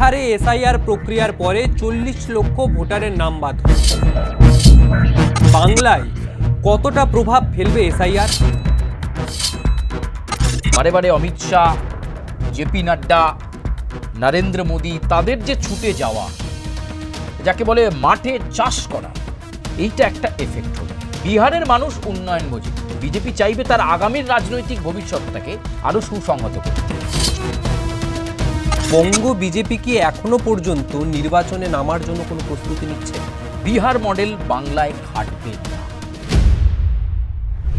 বিহারে এসআইআর প্রক্রিয়ার পরে চল্লিশ লক্ষ ভোটারের নাম বাদ। বাংলায় কতটা প্রভাব ফেলবে এসআইআর? বারে বারে অমিত শাহ জেপি নাড্ডা, নরেন্দ্র মোদী, তাদের যে ছুটে যাওয়া, যাকে বলে মাঠে চাষ করা, এইটা একটা এফেক্ট হলো। বিহারের মানুষ উন্নয়ন বোঝে, বিজেপি চাইবে তার আগামীর রাজনৈতিক ভবিষ্যৎটাকে আরও সুসংহত করতে। বঙ্গ বিজেপি কি এখনও পর্যন্ত নির্বাচনে নামার জন্য কোনো প্রস্তুতি নিচ্ছে? বিহার মডেল বাংলায় খাটবে না।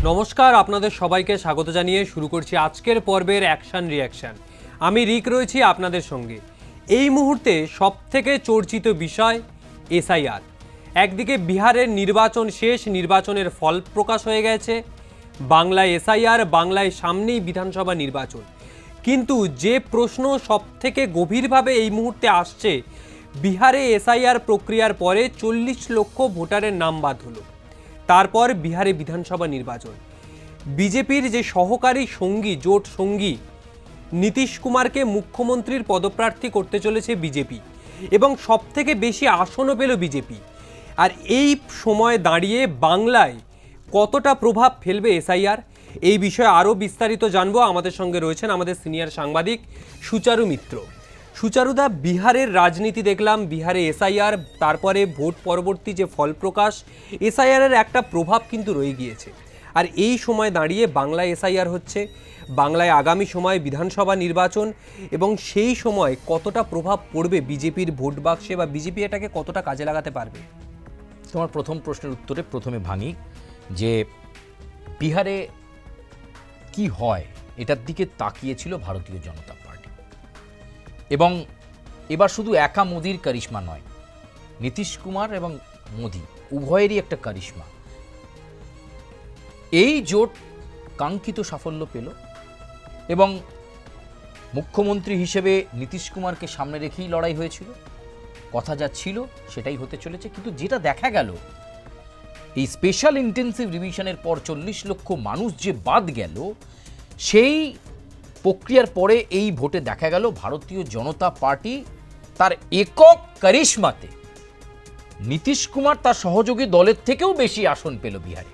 নমস্কার আপনাদের সবাইকে স্বাগত জানিয়ে শুরু করছি আজকের পর্বের অ্যাকশন রিয়াকশন আমি রিক রয়েছি আপনাদের সঙ্গে। এই মুহূর্তে সবথেকে চর্চিত বিষয় এসআইআর। একদিকে বিহারের নির্বাচন শেষ নির্বাচনের ফল প্রকাশ হয়ে গেছে। বাংলায় এসআইআর বাংলায় সামনেই বিধানসভা নির্বাচন। কিন্তু যে প্রশ্ন সবথেকে গভীরভাবে এই মুহূর্তে আসছে, বিহারে এসআইআর প্রক্রিয়ার পরে চল্লিশ লক্ষ ভোটারের নাম বাদ হলো। তারপর বিহারে বিধানসভা নির্বাচন। বিজেপির যে সহকারী সঙ্গী, জোট সঙ্গী, নীতিশ কুমারকে মুখ্যমন্ত্রীর পদপ্রার্থী করতে চলেছে বিজেপি এবং সবথেকে বেশি আসনও পেল বিজেপি। আর এই সময় দাঁড়িয়ে বাংলায় কতটা প্রভাব ফেলবে এসআইআর? এই বিষয়ে আরও বিস্তারিত জানব। আমাদের সঙ্গে রয়েছেন আমাদের সিনিয়র সাংবাদিক সুচারু মিত্র। সুচারুদা, বিহারের রাজনীতি দেখলাম, বিহারে এসআইআর, তারপরে ভোট পরবর্তী যে ফল প্রকাশ এসআইআরের একটা প্রভাব কিন্তু রয়ে গিয়েছে। আর এই সময় দাঁড়িয়ে বাংলায় এসআইআর হচ্ছে, বাংলায় আগামী সময় বিধানসভা নির্বাচন এবং সেই সময় কতটা প্রভাব পড়বে বিজেপির ভোট বাক্সে বা বিজেপি এটাকে কতটা কাজে লাগাতে পারবে? তোমার প্রথম প্রশ্নের উত্তরে প্রথমে ভাঙি যে বিহারে কি হয় এটার দিকে তাকিয়েছিল ভারতীয় জনতা পার্টি। এবং এবার শুধু একা মোদির কারিশমা নয়, নীতিশ কুমার এবং মোদি, উভয়েরই একটা কারিশমা। এই জোট কাঙ্ক্ষিত সাফল্য পেল এবং মুখ্যমন্ত্রী হিসেবে নীতিশ কুমারকে সামনে রেখেই লড়াই হয়েছিল। কথা যা ছিল সেটাই হতে চলেছে, কিন্তু যেটা দেখা গেল এই স্পেশাল ইন্টেন্সিভ রিভিশনের পর চল্লিশ লক্ষ মানুষ যে বাদ গেল, সেই প্রক্রিয়ার পরে এই ভোটে দেখা গেল ভারতীয় জনতা পার্টি তার একক কারিশমাতে নীতিশ কুমার তার সহযোগী দলের থেকেও বেশি আসন পেল বিহারে।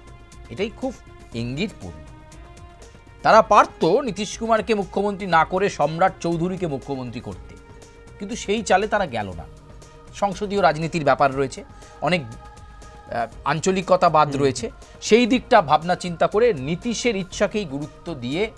এটাই খুব ইঙ্গিতপূর্ণ তারা পারত নীতিশ কুমারকে মুখ্যমন্ত্রী না করে সম্রাট চৌধুরীকে মুখ্যমন্ত্রী করতে। কিন্তু সেই চালে তারা গেল না। সংসদীয় রাজনীতির ব্যাপার রয়েছে। অনেক আঞ্চলিকতাবাদ রয়েছে সেই দিকটা ভাবনা চিন্তা করে নীতিশের ইচ্ছাকেই গুরুত্ব দিয়ে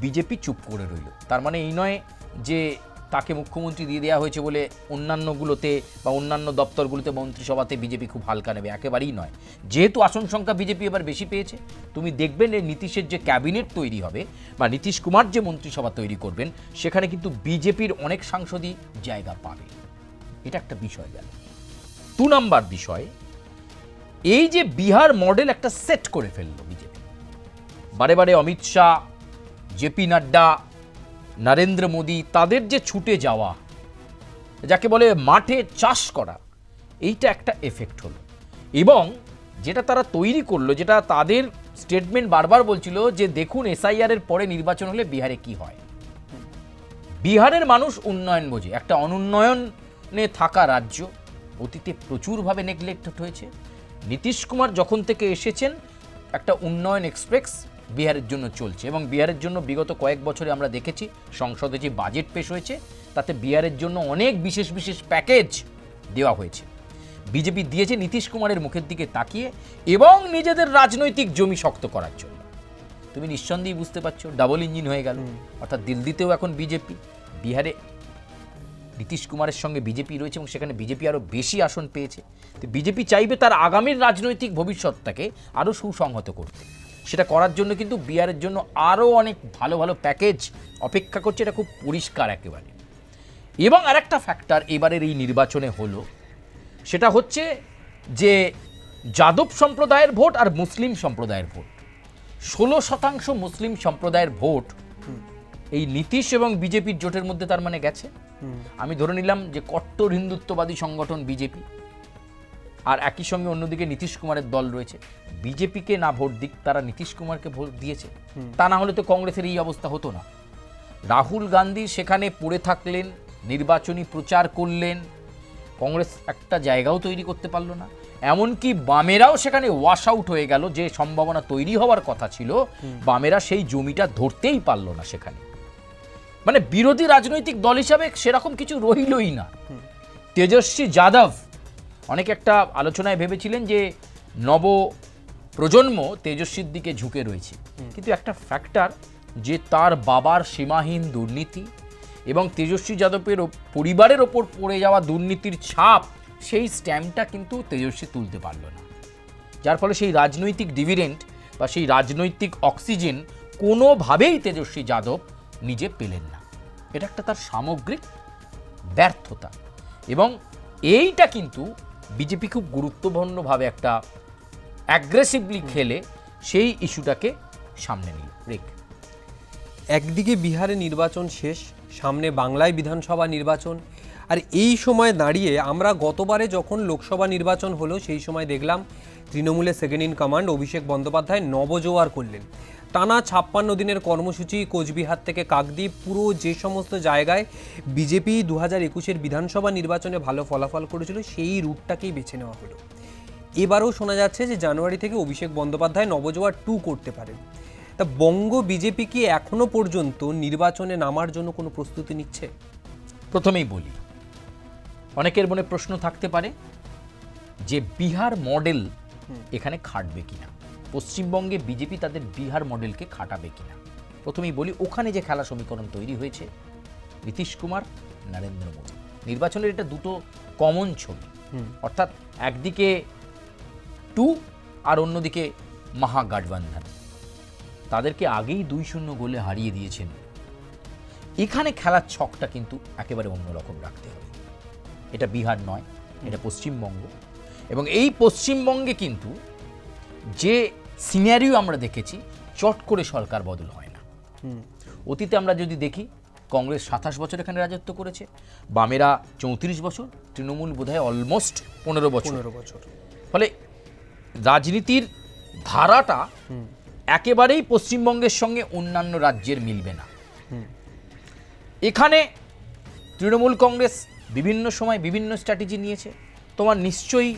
বিজেপি চুপ করে রইল। তার মানে এই নয় যে তাকে মুখ্যমন্ত্রী দিয়ে দেওয়া হয়েছে বলে অন্যান্যগুলোতে বা অন্যান্য দপ্তরগুলোতে মন্ত্রিসভাতে বিজেপি খুব হালকা নেবে একেবারেই নয়। যেহেতু আসন সংখ্যা বিজেপি এবার বেশি পেয়েছে তুমি দেখবেন এই নীতিশের যে ক্যাবিনেট তৈরি হবে বা নীতিশ কুমার যে মন্ত্রিসভা তৈরি করবেন সেখানে কিন্তু বিজেপির অনেক সাংসদই জায়গা পাবে। এটা একটা বিষয় গেল। দু নাম্বার বিষয় এই যে বিহার মডেল একটা সেট করে ফেলল বিজেপি। বারে বারে অমিত শাহ জেপি নাড্ডা, নরেন্দ্র মোদী, তাদের যে ছুটে যাওয়া, যাকে বলে মাঠে চাষ করা, এইটা একটা এফেক্ট হলো। এবং যেটা তারা তৈরি করল, যেটা তাদের স্টেটমেন্ট বারবার বলছিল যে দেখুন এসআইআর এর পরে নির্বাচন হলে বিহারে কি হয়। বিহারের মানুষ উন্নয়ন বোঝে। একটা অনুন্নয়নে থাকা রাজ্য, অতীতে প্রচুরভাবে নেগলেক্টেড হয়েছে। নীতিশ কুমার যখন থেকে এসেছেন একটা উন্নয়ন এক্সপ্রেস বিহারের জন্য চলছে এবং বিহারের জন্য বিগত কয়েক বছরে আমরা দেখেছি সংসদে যে বাজেট পেশ হয়েছে তাতে বিহারের জন্য অনেক বিশেষ বিশেষ প্যাকেজ দেওয়া হয়েছে। বিজেপি দিয়েছে নীতিশ কুমারের মুখের দিকে তাকিয়ে এবং নিজেদের রাজনৈতিক জমি শক্ত করার জন্য। তুমি নিঃসন্দেহে বুঝতে পারছ ডাবল ইঞ্জিন হয়ে গেল। অর্থাৎ দিল্লিতেও এখন বিজেপি বিহারে নীতিশ কুমারের সঙ্গে বিজেপি রয়েছে এবং সেখানে বিজেপি আরও বেশি আসন পেয়েছে। তো বিজেপি চাইবে তার আগামীর রাজনৈতিক ভবিষ্যৎটাকে আরও সুসংহত করতে। সেটা করার জন্য কিন্তু বিহারের জন্য আরও অনেক ভালো ভালো প্যাকেজ অপেক্ষা করছে। এটা খুব পরিষ্কার একেবারে। এবং আরেকটা ফ্যাক্টর এবারের এই নির্বাচনে হলো, সেটা হচ্ছে যে যাদব সম্প্রদায়ের ভোট আর মুসলিম সম্প্রদায়ের ভোট। ষোলো শতাংশ মুসলিম সম্প্রদায়ের ভোট এই নীতিশ এবং বিজেপির জোটের মধ্যে তার মানে গেছে। আমি ধরে নিলাম যে কট্টর হিন্দুত্ববাদী সংগঠন বিজেপি। আর একই সঙ্গে অন্যদিকে নীতিশ কুমারের দল রয়েছে। বিজেপিকে না ভোট দিক তারা নীতিশ কুমারকে ভোট দিয়েছে। তা না হলে তো কংগ্রেসের এই অবস্থা হতো না। রাহুল গান্ধী সেখানে পড়ে থাকলেন নির্বাচনী প্রচার করলেন। কংগ্রেস একটা জায়গাও তৈরি করতে পারল না। এমনকি বামেরাও সেখানে ওয়াশ আউট হয়ে গেল যে সম্ভাবনা তৈরি হওয়ার কথা ছিল। বামেরা সেই জমিটা ধরতেই পারল না সেখানে। মানে বিরোধী রাজনৈতিক দল হিসাবে সেরকম কিছু রইলই না। তেজস্বী যাদব অনেক একটা আলোচনায় ভেবেছিলেন যে নব প্রজন্ম তেজস্বীর দিকে ঝুঁকে রয়েছে। কিন্তু একটা ফ্যাক্টর যে তার বাবার সীমাহীন দুর্নীতি এবং তেজস্বী যাদবের পরিবারের ওপর পড়ে যাওয়া দুর্নীতির ছাপ সেই স্ট্যাম্পটা কিন্তু তেজস্বী তুলতে পারল না। যার ফলে সেই রাজনৈতিক ডিভিডেন্ট বা সেই রাজনৈতিক অক্সিজেন কোনোভাবেই তেজস্বী যাদব নিজে পেলেন না। এটা একটা তার সামগ্রিক ব্যর্থতা। এবং এইটা কিন্তু বিজেপি খুব গুরুত্বপূর্ণভাবে একটা অ্যাগ্রেসিভলি খেলে সেই ইস্যুটাকে সামনে নিল। রেখ। একদিকে বিহারে নির্বাচন শেষ সামনে বাংলায় বিধানসভা নির্বাচন। আর এই সময় দাঁড়িয়ে আমরা গতবারে যখন লোকসভা নির্বাচন হলো সেই সময় দেখলাম তৃণমূলের second in command Abhishek Bandyopadhyay Nabajowar করলেন। টানা ছাপ্পান্ন দিনের কর্মসূচি কোচবিহার থেকে কাকদ্বীপ পুরো যে সমস্ত জায়গায় বিজেপি দু হাজার একুশের বিধানসভা নির্বাচনে ভালো ফলাফল করেছিল সেই রুটটাকেই বেছে নেওয়া হলো। এবারও শোনা যাচ্ছে যে জানুয়ারি থেকে অভিষেক বন্দ্যোপাধ্যায় নবজোয়ার টু করতে পারেন। তা বঙ্গ বিজেপি কি এখনও পর্যন্ত নির্বাচনে নামার জন্য কোনো প্রস্তুতি নিচ্ছে? প্রথমেই বলি অনেকের মনে প্রশ্ন থাকতে পারে যে বিহার মডেল এখানে খাটবে কিনা। পশ্চিমবঙ্গে বিজেপি তাদের বিহার মডেলকে খাটাবে কিনা? প্রথমেই বলি ওখানে যে খেলা সমীকরণ তৈরি হয়েছে নীতিশ কুমার নরেন্দ্র মোদী। নির্বাচনের এটা দুটো কমন ছবি। অর্থাৎ একদিকে টু আর অন্যদিকে মহাগঠবন্ধন। তাদেরকে আগেই দুই শূন্য গোলে হারিয়ে দিয়েছেন। এখানে খেলার ছকটা কিন্তু একেবারে অন্যরকম রাখতে হবে। এটা বিহার নয় এটা পশ্চিমবঙ্গ। এবং এই পশ্চিমবঙ্গে কিন্তু যে সিনারিও আমরা দেখেছি চট করে সরকার বদল হয় না। অতীতে আমরা যদি দেখি কংগ্রেস সাতাশ বছর এখানে রাজত্ব করেছে বামেরা চৌত্রিশ বছর তৃণমূল বোধহয় অলমোস্ট পনেরো বছর। পনেরো বছর। ফলে রাজনীতির ধারাটা একেবারেই পশ্চিমবঙ্গের সঙ্গে অন্যান্য রাজ্যের মিলবে না। এখানে তৃণমূল কংগ্রেস বিভিন্ন সময় বিভিন্ন স্ট্র্যাটেজি নিয়েছে। তোমার নিশ্চয়ই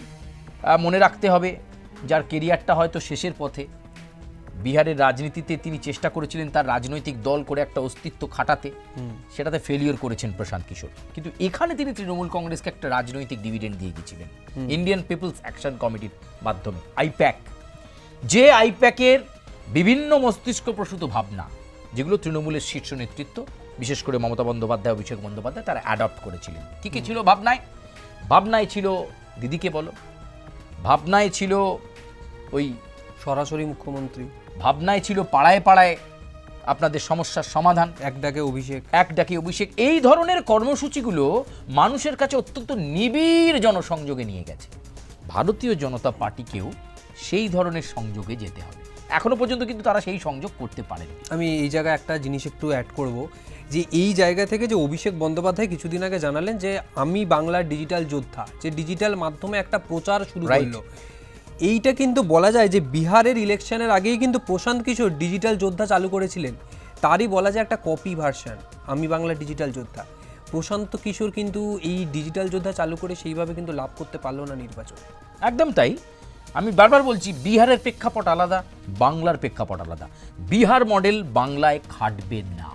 মনে রাখতে হবে যার কেরিয়ারটা হয়তো শেষের পথে। বিহারের রাজনীতিতে তিনি চেষ্টা করেছিলেন তার রাজনৈতিক দল করে একটা অস্তিত্ব খাটাতে। সেটাতে ফেলিওর করেছেন প্রশান্ত কিশোর। কিন্তু এখানে তিনি তৃণমূল কংগ্রেসকে একটা রাজনৈতিক ডিভিডেন্ড দিয়ে গেছিলেন ইন্ডিয়ান পিপলস অ্যাকশন কমিটির মাধ্যমে আইপ্যাক যে আইপ্যাকের বিভিন্ন মস্তিষ্ক প্রসূত ভাবনা যেগুলো তৃণমূলের শীর্ষ নেতৃত্ব বিশেষ করে মমতা বন্দ্যোপাধ্যায় অভিষেক বন্দ্যোপাধ্যায় তারা অ্যাডপ্ট করেছিলেন। কী কী ছিল ভাবনায়? ভাবনায় ছিল দিদিকে বলো ভাবনায় ছিল ওই সরাসরি মুখ্যমন্ত্রী। ভাবনায় ছিল পাড়ায় পাড়ায় আপনাদের সমস্যার সমাধান। এক ডাকে অভিষেক। এক ডাকে অভিষেক। এই ধরনের কর্মসূচিগুলো মানুষের কাছে অত্যন্ত নিবিড় জনসংযোগে নিয়ে গেছে। ভারতীয় জনতা পার্টিকেও সেই ধরনের সংযোগে যেতে হবে। এখনও পর্যন্ত কিন্তু তারা সেই সংযোগ করতে পারেনি আমি এই জায়গায় একটা জিনিস একটু অ্যাড করব যে এই জায়গা থেকে যে অভিষেক বন্দ্যোপাধ্যায় কিছুদিন আগে জানালেন যে আমি বাংলার ডিজিটাল যোদ্ধা যে ডিজিটাল মাধ্যমে একটা প্রচার শুরু. করল। এইটা কিন্তু বলা যায় যে বিহারের ইলেকশনের আগেই কিন্তু প্রশান্ত কিশোর ডিজিটাল যোদ্ধা চালু করেছিলেন। তারই বলা যায় একটা কপি ভার্সন আমি বাংলা ডিজিটাল যোদ্ধা। প্রশান্ত কিশোর কিন্তু এই ডিজিটাল যোদ্ধা চালু করে সেইভাবে কিন্তু লাভ করতে পারল না নির্বাচন। একদম তাই। আমি বারবার বলছি বিহারের প্রেক্ষাপট আলাদা। বাংলার প্রেক্ষাপট আলাদা। বিহার মডেল বাংলায় খাটবে না।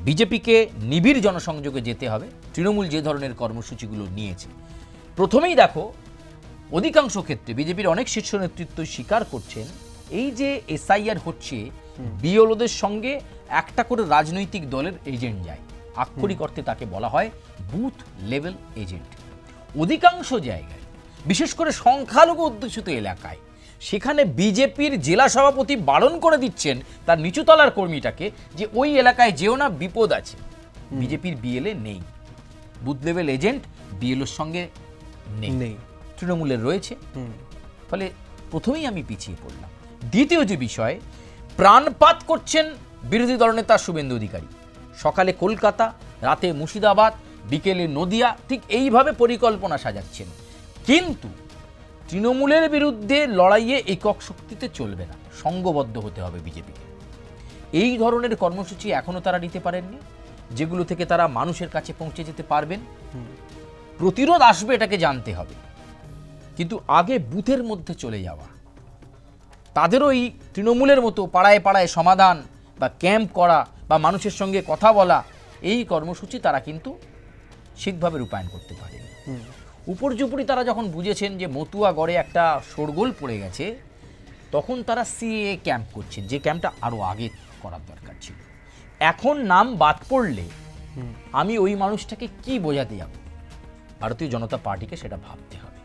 বিজেপিকে নিবিড় জনসংযোগে যেতে হবে। তৃণমূল যে ধরনের কর্মসূচিগুলো নিয়েছে। প্রথমেই দেখো অধিকাংশ ক্ষেত্রে বিজেপির অনেক শীর্ষ নেতৃত্ব স্বীকার করছেন এই যে এসআইআর হচ্ছে বিএলওদের সঙ্গে একটা করে রাজনৈতিক দলের এজেন্ট যায়। আক্ষরিক অর্থে তাকে বলা হয় বুথ লেভেল এজেন্ট। অধিকাংশ জায়গায় বিশেষ করে সংখ্যালঘু অধ্যুষিত এলাকায় সেখানে বিজেপির জেলা সভাপতি বারণ করে দিচ্ছেন তার নিচুতলার কর্মীটাকে যে ওই এলাকায় যেও না বিপদ আছে। বিজেপির বিএলএ নেই। বুথ লেভেল এজেন্ট বিএলওর সঙ্গে নেই। নেই। তৃণমূলের রয়েছে। ফলে প্রথমেই আমি পিছিয়ে পড়লাম। দ্বিতীয় যে বিষয় প্রাণপাত করছেন বিরোধী দলনেতা শুভেন্দু অধিকারী। সকালে কলকাতা রাতে মুর্শিদাবাদ বিকেলে নদিয়া ঠিক এইভাবে পরিকল্পনা সাজাচ্ছেন। কিন্তু তৃণমূলের বিরুদ্ধে লড়াইয়ে একক শক্তিতে চলবে না। সঙ্গবদ্ধ হতে হবে বিজেপিকে। এই ধরনের কর্মসূচি এখনও তারা নিতে পারেননি, যেগুলো থেকে তারা মানুষের কাছে পৌঁছে যেতে পারবেন। প্রতিরোধ আসবে এটাকে জানতে হবে। কিন্তু আগে বুথের মধ্যে চলে যাওয়া, তাদেরও এই তৃণমূলের মতো পাড়ায় পাড়ায় সমাধান বা ক্যাম্প করা বা মানুষের সঙ্গে কথা বলা, এই কর্মসূচি তারা কিন্তু ঠিকভাবে রূপায়ণ করতে পারে উপর্যুপরি তারা যখন বুঝেছেন যে মতুয়া গড়ে একটা শোরগোল পড়ে গেছে তখন তারা সিএ ক্যাম্প করছেন যে ক্যাম্পটা আরও আগে করার দরকার ছিল। এখন নাম বাদ পড়লে আমি ওই মানুষটাকে কি বোঝাতে যাব? ভারতীয় জনতা পার্টিকে সেটা ভাবতে হবে।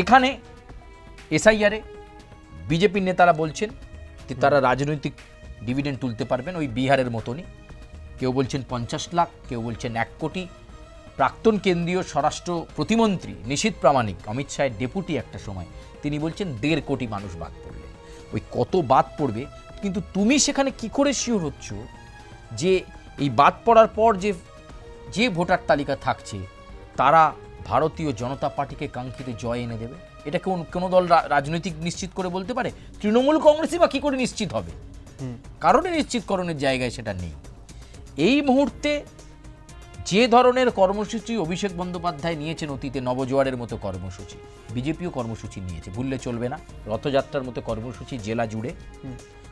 এখানে এসআইআরে বিজেপির নেতারা বলছেন যে তারা রাজনৈতিক ডিভিডেন্ড তুলতে পারবেন ওই বিহারের মতনই। কেউ বলছেন পঞ্চাশ লাখ কেউ বলছেন এক কোটি। প্রাক্তন কেন্দ্রীয় স্বরাষ্ট্র প্রতিমন্ত্রী নিশীত প্রামাণিক অমিত শাহের ডেপুটি একটা সময় তিনি বলছেন দেড় কোটি মানুষ বাদ পড়বে ওই কত বাদ পড়বে? কিন্তু তুমি সেখানে কি করে শিওর হচ্ছ যে এই বাদ পড়ার পর যে যে ভোটার তালিকা থাকছে তারা ভারতীয় জনতা পার্টিকে কাঙ্ক্ষিত জয় এনে দেবে? এটা কোন কোনো দল রাজনৈতিক নিশ্চিত করে বলতে পারে? তৃণমূল কংগ্রেসই বা কী করে নিশ্চিত হবে? কারণে নিশ্চিতকরণের জায়গায় সেটা নেই। এই মুহূর্তে যে ধরনের কর্মসূচি অভিষেক বন্দ্যোপাধ্যায় নিয়েছেন অতীতে নবজোয়ারের মতো কর্মসূচি বিজেপিও কর্মসূচি নিয়েছে ভুললে চলবে না। রথযাত্রার মতো কর্মসূচি জেলা জুড়ে।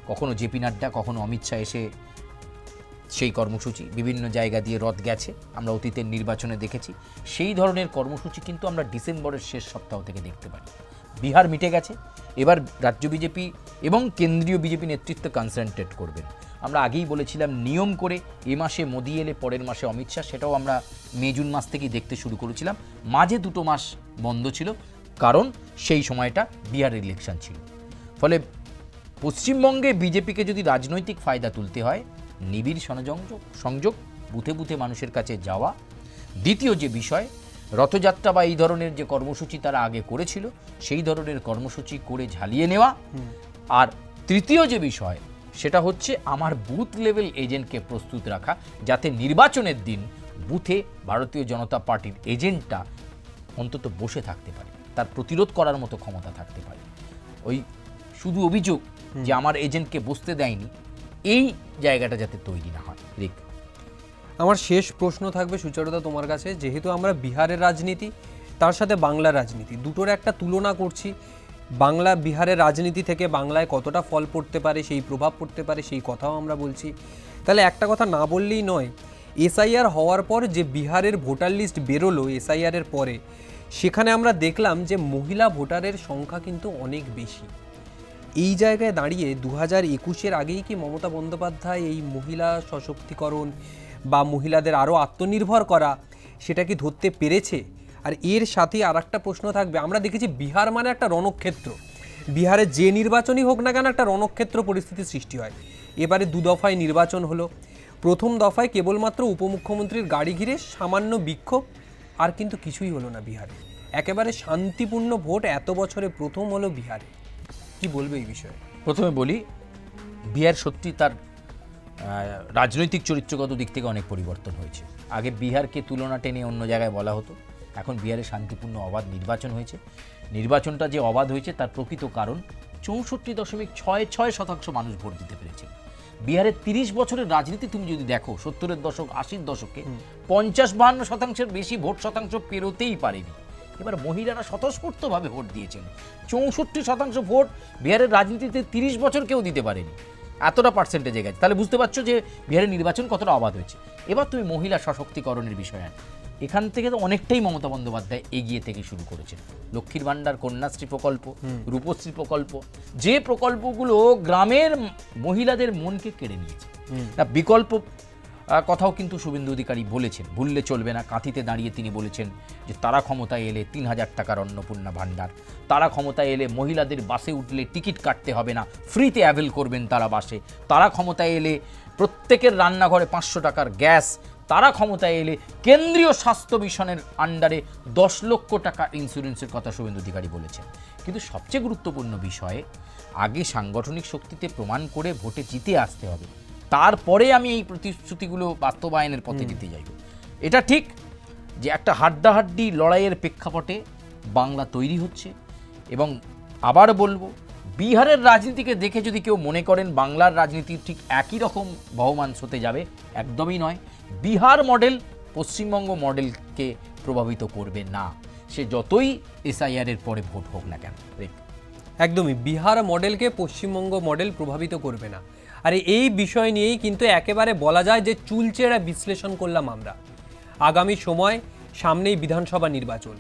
কখনো জেপি নাড্ডা কখনো অমিত শাহ এসে সেই কর্মসূচি বিভিন্ন জায়গা দিয়ে রথ গেছে আমরা অতীতের নির্বাচনে দেখেছি। সেই ধরনের কর্মসূচি কিন্তু আমরা ডিসেম্বরের শেষ সপ্তাহ থেকে দেখতে পারি। বিহার মিটে গেছে এবার রাজ্য বিজেপি এবং কেন্দ্রীয় বিজেপি নেতৃত্ব কনসেন্ট্রেট করবেন। আমরা আগেই বলেছিলাম নিয়ম করে এ মাসে মোদি এলে পরের মাসে অমিত শাহ সেটাও আমরা মে জুন মাস থেকেই দেখতে শুরু করেছিলাম। মাঝে দুটো মাস বন্ধ ছিল কারণ সেই সময়টা বিহারের ইলেকশন ছিল। ফলে পশ্চিমবঙ্গে বিজেপিকে যদি রাজনৈতিক ফায়দা তুলতে হয় নিবিড় সংযোগ সংযোগ বুথে বুথে মানুষের কাছে যাওয়া দ্বিতীয় যে বিষয় রথযাত্রা বা এই ধরনের যে কর্মসূচি তারা আগে করেছিল সেই ধরনের কর্মসূচি করে ঝালিয়ে নেওয়া। আর তৃতীয় যে বিষয় সেটা হচ্ছে আমার বুথ লেভেল এজেন্টকে প্রস্তুত রাখা যাতে নির্বাচনের দিন বুথে ভারতীয় জনতা পার্টির এজেন্টটা অন্তত বসে থাকতে পারে তার প্রতিরোধ করার মতো ক্ষমতা থাকতে পারে। ওই শুধু অভিযোগ যে আমার এজেন্টকে বসতে দেয়নি এই জায়গাটা যাতে তৈরি না হয়। রিক। আমার শেষ প্রশ্ন থাকবে সুচরিতা তোমার কাছে যেহেতু আমরা বিহারের রাজনীতি তার সাথে বাংলার রাজনীতি দুটোর একটা তুলনা করছি। বাংলা বিহারের রাজনীতি থেকে বাংলায় কতটা ফল পড়তে পারে, সেই প্রভাব পড়তে পারে, সেই কথাও আমরা বলছি। তাহলে একটা কথা না বললেই নয়, এসআইআর হওয়ার পর যে বিহারের ভোটার লিস্ট বেরোলো এসআইআরের পরে, সেখানে আমরা দেখলাম যে মহিলা ভোটারের সংখ্যা কিন্তু অনেক বেশি। এই জায়গায় দাঁড়িয়ে দু হাজার একুশের আগেই কি মমতা বন্দ্যোপাধ্যায় এই মহিলা সশক্তিকরণ বা মহিলাদের আরও আত্মনির্ভর করা, সেটা কি ধরতে পেরেছে? আর এর সাথে আর একটা প্রশ্ন থাকবে। আমরা দেখেছি বিহার মানে একটা রণক্ষেত্র। বিহারে যে নির্বাচনই হোক না কেন একটা রণক্ষেত্র পরিস্থিতির সৃষ্টি হয়। এবারে দু দফায় নির্বাচন হলো। প্রথম দফায় কেবলমাত্র উপমুখ্যমন্ত্রীর গাড়ি ঘিরে সামান্য বিক্ষোভ, আর কিন্তু কিছুই হলো না বিহারে। একেবারে শান্তিপূর্ণ ভোট এত বছরে প্রথম হলো বিহারে। কি বলবে এই বিষয়ে? প্রথমে বলি, বিহার সত্যি তার রাজনৈতিক চরিত্রগত দিক থেকে অনেক পরিবর্তন হয়েছে। আগে বিহারকে তুলনা টেনে অন্য জায়গায় বলা হতো। এখন বিহারে শান্তিপূর্ণ অবাধ নির্বাচন হয়েছে। নির্বাচনটা যে অবাধ হয়েছে তার প্রকৃত কারণ চৌষট্টি দশমিক ছয় ছয় শতাংশ মানুষ ভোট দিতে পেরেছে। বিহারের তিরিশ বছরের রাজনীতি তুমি যদি দেখো সত্তরের দশক আশির দশকে পঞ্চাশ বাহান্ন শতাংশের বেশি ভোট শতাংশ পেরোতেই পারেনি। এবার মহিলারা স্বতঃস্ফূর্তভাবে ভোট দিয়েছেন। চৌষট্টি শতাংশ ভোট বিহারের রাজনীতিতে তিরিশ বছর কেউ দিতে পারেনি। এতটা পার্সেন্টেজে গেছে। তাহলে বুঝতে পারছ যে বিহারের নির্বাচন কতটা অবাধ হয়েছে। এবার তুমি মহিলা সশক্তিকরণের বিষয়ে। এখান থেকে তো অনেকটাই মমতা বন্দ্যোপাধ্যায় এগিয়ে থেকে শুরু করেছেন। লক্ষ্মীর ভাণ্ডার কন্যাশ্রী প্রকল্প রূপশ্রী প্রকল্প যে প্রকল্পগুলো গ্রামের মহিলাদের মনকে কেড়ে নিয়েছে। না বিকল্প কথাও কিন্তু শুভেন্দু অধিকারী বলেছেন। ভুললে চলবে না কাঁথিতে দাঁড়িয়ে তিনি বলেছেন যে তারা ক্ষমতায় এলে তিন হাজার টাকার অন্নপূর্ণা ভাণ্ডার। তারা ক্ষমতায় এলে মহিলাদের বাসে উঠলে টিকিট কাটতে হবে না ফ্রিতে অ্যাভেল করবেন তারা বাসে। তারা ক্ষমতায় এলে প্রত্যেকের রান্নাঘরে পাঁচশো টাকার গ্যাস তারা ক্ষমতায় এলে কেন্দ্রীয় স্বাস্থ্য মিশনের আন্ডারে দশ লক্ষ টাকা ইন্স্যুরেন্সের কথা শুভেন্দু অধিকারী বলেছেন। কিন্তু সবচেয়ে গুরুত্বপূর্ণ বিষয়ে আগে সাংগঠনিক শক্তিতে প্রমাণ করে ভোটে জিতে আসতে হবে। তারপরে আমি এই প্রতিশ্রুতিগুলো বাস্তবায়নের পথে যেতে যাইব। এটা ঠিক যে একটা হাড্ডাহাড্ডি লড়াইয়ের প্রেক্ষাপটে বাংলা তৈরি হচ্ছে এবং আবার বলব বিহারের রাজনীতিকে দেখে যদি কেউ মনে করেন বাংলার রাজনীতি ঠিক একই রকম বহমান হতে যাবে একদমই নয়। বিহার মডেল পশ্চিমবঙ্গ মডেলকে প্রভাবিত করবে না। সে যতই এসআইআর এর পরে ভোট হোক না কেন। একদমই, বিহার মডেলকে পশ্চিমবঙ্গ মডেল প্রভাবিত করবে না। আর এই বিষয় নিয়েই কিন্তু একেবারে বলা যায় যে চুলচেরা বিশ্লেষণ করলাম আমরা। আগামী সময় সামনেই বিধানসভা নির্বাচন।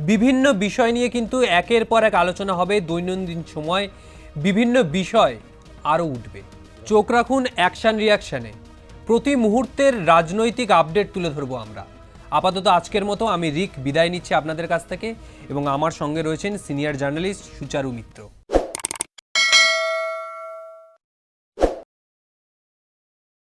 বিভিন্ন বিষয় নিয়ে কিন্তু একের পর এক আলোচনা হবে দৈনন্দিন সময়। বিভিন্ন বিষয় আরও উঠবে। চোখ রাখুন অ্যাকশন রিয়াকশানে প্রতি মুহূর্তের রাজনৈতিক আপডেট তুলে ধরবো আমরা। আপাতত আজকের মতো আমি রিক বিদায় নিচ্ছি আপনাদের কাছ থেকে এবং আমার সঙ্গে রয়েছেন সিনিয়র জার্নালিস্ট সুচারু মিত্র।